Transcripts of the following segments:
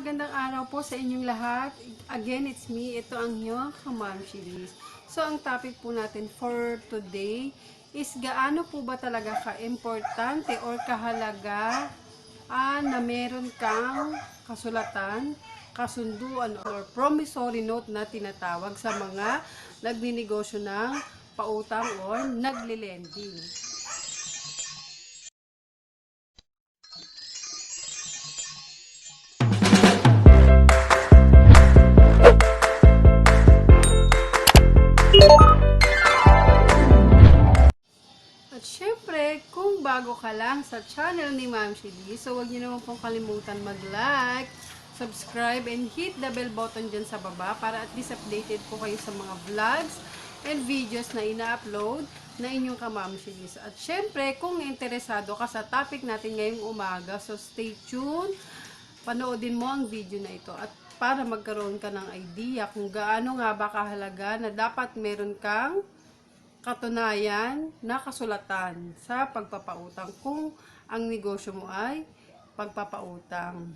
magandang araw po sa inyong lahat. Again, it's me. Ito ang inyong Kamam Shiris. So, ang topic po natin for today is gaano po ba talaga ka-importante or kahalaga ah, na meron kang kasulatan, kasunduan or promissory note na tinatawag sa mga nagninegosyo ng pautang or nagli-lending. Bago ka lang sa channel ni Ma'am Shidi, so huwag niyo naman pong kalimutan mag-like, subscribe, and hit the bell button dyan sa baba para at least updated po kayo sa mga vlogs and videos na ina-upload na inyong ka-Ma'am Shidi. At syempre, kung interesado ka sa topic natin ngayong umaga, so stay tuned, panoodin mo ang video na ito. At para magkaroon ka ng idea kung gaano nga ba kahalaga na dapat meron kang katunayan na kasulatan sa pagpapautang kung ang negosyo mo ay pagpapautang.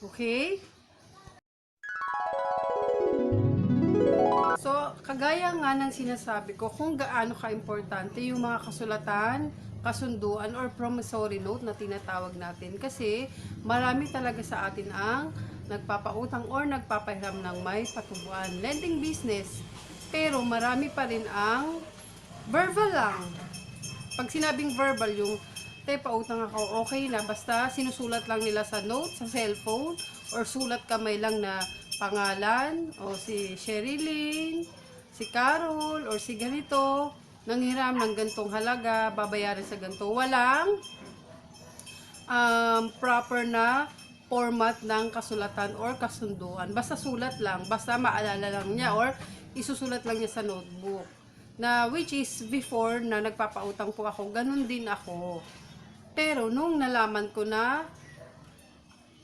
Okay? So, kagaya nga ng sinasabi ko, kung gaano ka-importante yung mga kasulatan, kasunduan, or promissory note na tinatawag natin. Kasi, marami talaga sa atin ang nagpapautang or nagpapahiram ng may patubuan. Lending business. Pero, marami pa rin ang verbal lang. Pag sinabing verbal, yung, te, pautang ako, okay na. Basta sinusulat lang nila sa note, sa cellphone, or sulat kamay lang na pangalan, o si Sherilyn, si Carol, or si ganito, nanghiram ng gantong halaga, babayaran sa ganito. Walang um, proper na format ng kasulatan or kasunduan. Basta sulat lang, basta maalala lang niya or isusulat lang niya sa notebook. Na which is before na nagpapautang po ako, ganun din ako. Pero nung nalaman ko na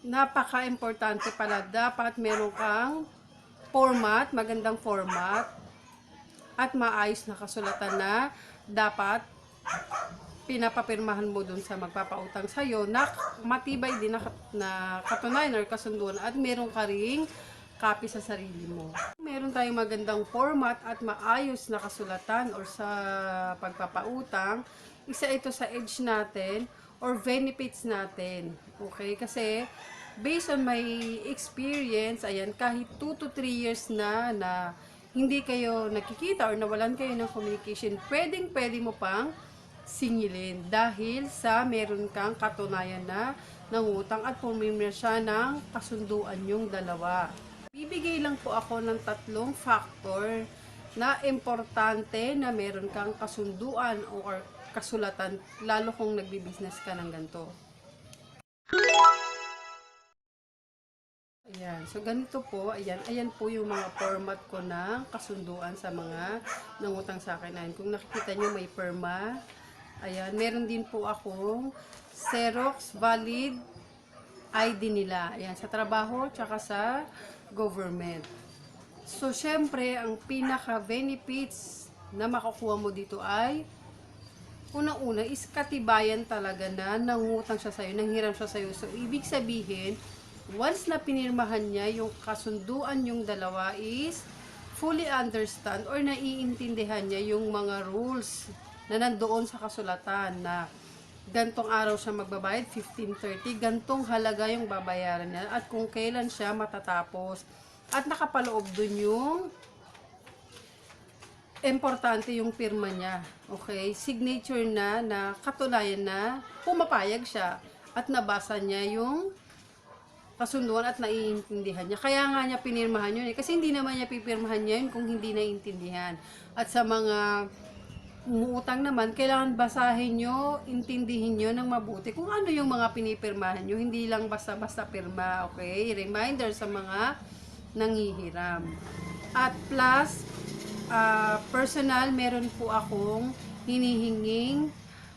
napaka-importante pala dapat meron kang format, magandang format at maayos na kasulatan na dapat pinapapirmahan mo dun sa magpapautang sa'yo na matibay din na, na katunayan or kasunduan at meron ka ring copy sa sarili mo. Meron tayong magandang format at maayos na kasulatan or sa pagpapautang, isa ito sa edge natin or benefits natin. Okay? Kasi based on my experience, ayan, kahit 2 to 3 years na na hindi kayo nakikita or nawalan kayo ng communication, pwedeng pwede mo pang singilin dahil sa meron kang katunayan na nangutang at pumimir siya ng kasunduan yung dalawa. Bibigay lang po ako ng tatlong factor na importante na meron kang kasunduan or kasulatan lalo kung nagbi-business ka ng ganito. Ayan. So, ganito po. Ayan. Ayan po yung mga format ko ng kasunduan sa mga nangutang sa akin. Ayan. Kung nakikita nyo, may perma. Ayan. Meron din po akong Xerox valid ID nila. Ayan. Sa trabaho, tsaka sa government. So, syempre, ang pinaka-benefits na makukuha mo dito ay unang-una is katibayan talaga na nangutang siya sa'yo, nanghiram siya sa'yo. So, ibig sabihin, once na pinirmahan niya, yung kasunduan yung dalawa is fully understand or naiintindihan niya yung mga rules na nandoon sa kasulatan na gantong araw siya magbabayad, 15.30, gantong halaga yung babayaran niya at kung kailan siya matatapos. At nakapaloob dun yung importante yung pirma niya. Okay? Signature na, na katunayan na pumapayag siya at nabasa niya yung kasunduan at naiintindihan niya. Kaya nga niya pinirmahan yun eh. Kasi hindi naman niya pipirmahan niya yun kung hindi naiintindihan. At sa mga umuutang naman, kailangan basahin nyo, intindihin nyo ng mabuti kung ano yung mga pinipirmahan nyo. Hindi lang basta-basta pirma, okay? Reminder sa mga nangihiram. At plus, ah, personal, meron po akong hinihinging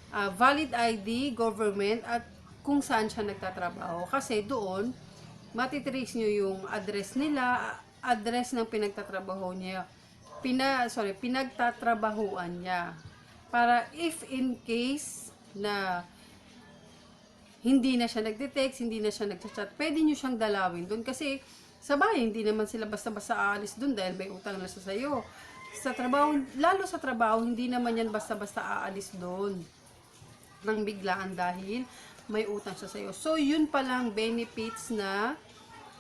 ah, valid ID, government, at kung saan siya nagtatrabaho. Kasi doon, matitrace nyo yung address nila, address ng pinagtatrabaho niya, pina, sorry, pinagtatrabahuan niya. Para if in case na hindi na siya nagte-text, hindi na siya nagchat-chat, pwede nyo siyang dalawin doon kasi sa bahay, hindi naman sila basta-basta aalis doon dahil may utang na sa sayo. Sa trabaho, lalo sa trabaho, hindi naman yan basta-basta aalis doon ng biglaan dahil may utang siya sa'yo. So, yun palang benefits na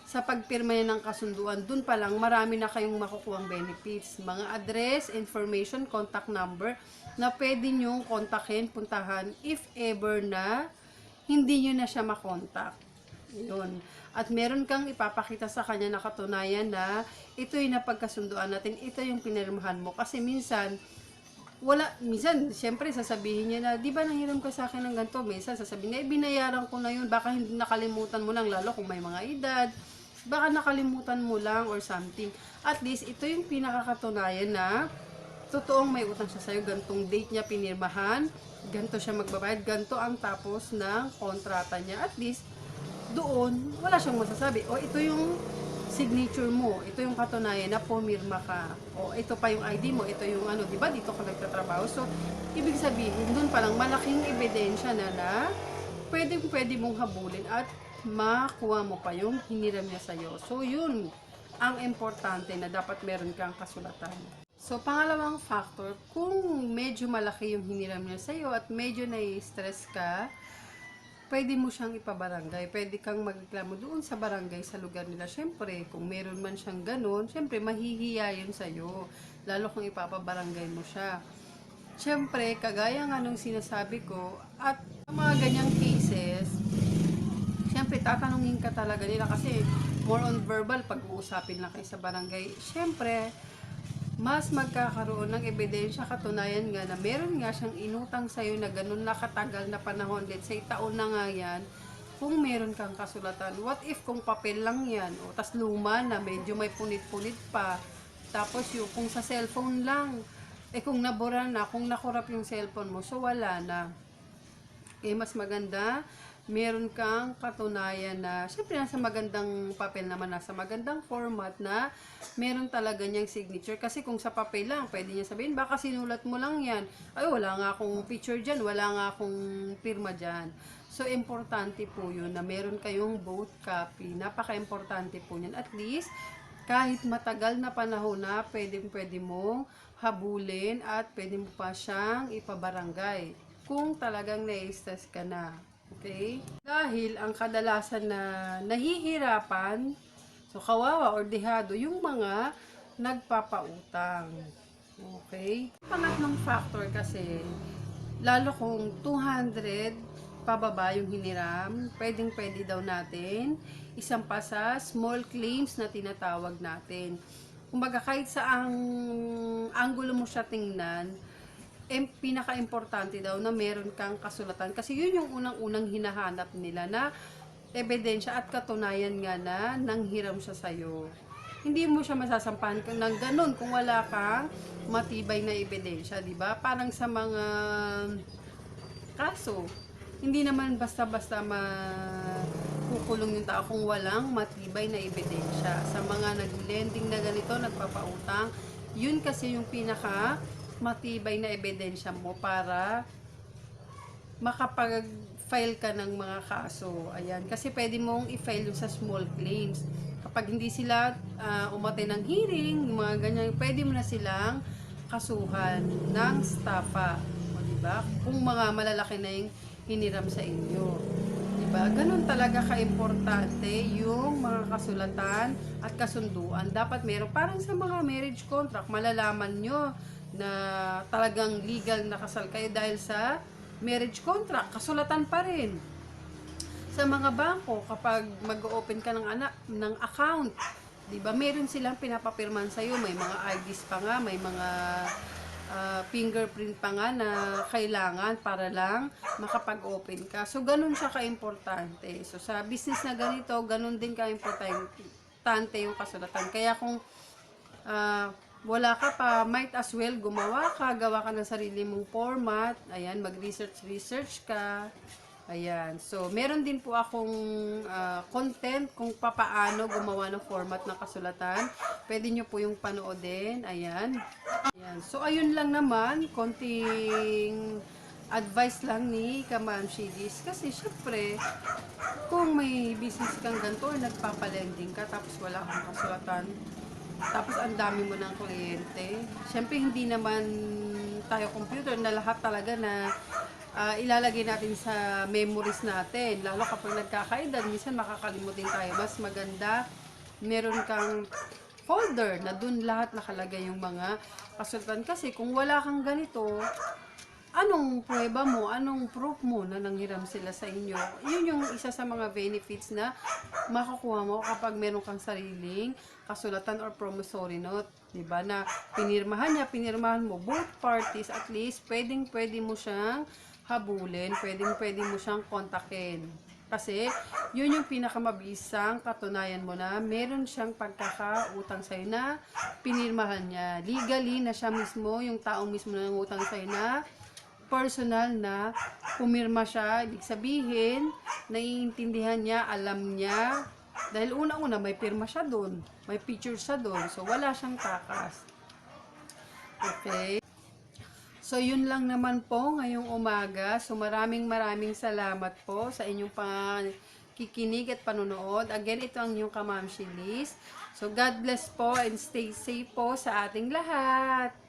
sa pagpirma ng kasunduan, dun pa lang marami na kayong makukuhang benefits. Mga address, information, contact number na pwede nyong kontakin, puntahan if ever na hindi nyo na siya makontak. Yun. At meron kang ipapakita sa kanya na katunayan na ito yung napagkasunduan natin, ito yung pinirmahan mo. Kasi minsan, wala, minsan, siyempre, sasabihin niya na, di ba nanghiram ka sa akin ng ganito? Minsan, sasabihin niya, eh, binayaran ko na yun, baka hindi nakalimutan mo lang, lalo kung may mga edad, baka nakalimutan mo lang or something. At least, ito yung pinakakatunayan na, totoong may utang siya sa'yo, gantong date niya pinirmahan, ganto siya magbabayad, ganto ang tapos ng kontrata niya. At least, doon, wala siyang masasabi. O, ito yung signature mo, ito yung katunayan na pumirma ka. O, ito pa yung ID mo, ito yung ano, di ba, dito ka nagtatrabaho. So, ibig sabihin, doon pa lang malaking ebidensya na na pwede, pwede mong habulin at makuha mo pa yung hiniram niya sa'yo. So, yun ang importante na dapat meron kang kasulatan. So, pangalawang factor, kung medyo malaki yung hiniram niya sa'yo at medyo nai-stress ka, pwede mo siyang ipabarangay. Pwede kang magreklamo doon sa barangay sa lugar nila. Siyempre, kung meron man siyang ganun, siyempre, mahihiya yun sa'yo. Lalo kung ipapabarangay mo siya. Siyempre, kagaya nga nung sinasabi ko, at mga ganyang cases, siyempre, tatanungin ka talaga nila kasi more on verbal pag-uusapin lang kayo sa barangay. Siyempre, mas magkakaroon ng ebidensya katunayan nga na meron nga siyang inutang sa'yo na ganun na katagal na panahon, let's say taon na nga yan, kung meron kang kasulatan, what if kung papel lang yan, o tas luma na, medyo may punit-punit pa, tapos yung kung sa cellphone lang, eh kung nabura na, kung nakurap yung cellphone mo, so wala na. Eh mas maganda, meron kang katunayan na, syempre nasa magandang papel naman, nasa magandang format na meron talaga niyang signature. Kasi kung sa papel lang, pwede niya sabihin, baka sinulat mo lang yan. Ay, wala nga akong picture dyan, wala nga akong pirma dyan. So, importante po yun na meron kayong both copy. Napaka-importante po yan. At least, kahit matagal na panahon na, pwede, pwede mong habulin at pwede mo pa siyang ipabarangay kung talagang na-stress ka na. Okay? Dahil ang kadalasan na nahihirapan, so kawawa or dehado, yung mga nagpapautang. Okay? Pangatlong factor kasi, lalo kung 200 pababa yung hiniram, pwedeng pwede daw natin isang pa sa small claims na tinatawag natin. Kumbaga kahit sa ang angulo mo siya tingnan, em, pinaka-importante daw na meron kang kasulatan. Kasi yun yung unang-unang hinahanap nila na ebidensya at katunayan nga na nanghiram siya sa'yo. Hindi mo siya masasampahan ng ganun kung wala kang matibay na ebidensya, di ba? Parang sa mga kaso, hindi naman basta-basta makukulong yung tao kung walang matibay na ebidensya. Sa mga nag-lending na ganito, nagpapautang, yun kasi yung pinaka matibay na ebidensya mo para makapag-file ka ng mga kaso. Ayan. Kasi pwede mong i-file sa small claims. Kapag hindi sila uh, umate ng hearing, mga ganyan, pwede mo na silang kasuhan ng stapa. O, diba? Kung mga malalaki na yung hiniram sa inyo. Diba? Ganun talaga ka-importante yung mga kasulatan at kasunduan. Dapat meron, parang sa mga marriage contract, malalaman nyo na talagang legal na kasal kayo dahil sa marriage contract, kasulatan pa rin. Sa mga bangko, kapag mag-open ka ng anak ng account, 'di ba? Meron silang pinapapirman sa iyo, may mga IDs pa nga, may mga ah, fingerprint pa nga na kailangan para lang makapag-open ka. So ganun siya ka-importante. So sa business na ganito, ganun din ka-importante yung kasulatan. Kaya kung ah, wala ka pa, might as well gumawa ka, gawa ka ng sarili mong format, ayan, mag-research-research ka, ayan. So, meron din po akong ah, content kung papaano gumawa ng format ng kasulatan. Pwede nyo po yung panoodin, ayan. ayan. So, ayun lang naman, konting advice lang ni Kamam Shidis. Kasi syempre, kung may business kang ganito or nagpapalending ka tapos wala kang kasulatan, tapos ang dami mo ng kliyente, syempre hindi naman tayo computer na lahat talaga na ah, ilalagay natin sa memories natin. Lalo kapag nagkakaedad, minsan makakalimutin tayo. Mas maganda, meron kang folder na dun lahat nakalagay yung mga kasulatan. Kasi kung wala kang ganito, anong prueba mo, anong proof mo na nanghiram sila sa inyo? Yun yung isa sa mga benefits na makukuha mo kapag meron kang sariling kasulatan or promissory note. Diba? Na pinirmahan niya, pinirmahan mo both parties, at least pwedeng pwede mo siyang habulin, pwedeng pwede mo siyang kontakin. Kasi, yun yung pinakamabisang katunayan mo na meron siyang pagkakautang sa'yo na pinirmahan niya. Legally na siya mismo, yung taong mismo na nangutang sa'yo na personal na pumirma siya. Ibig sabihin, naiintindihan niya, alam niya. Dahil una-una, may pirma siya doon. May picture siya doon. So, wala siyang takas. Okay? So, yun lang naman po ngayong umaga. So, maraming maraming salamat po sa inyong pakikinig at panonood. Again, ito ang inyong kamamshi list. So, God bless po and stay safe po sa ating lahat.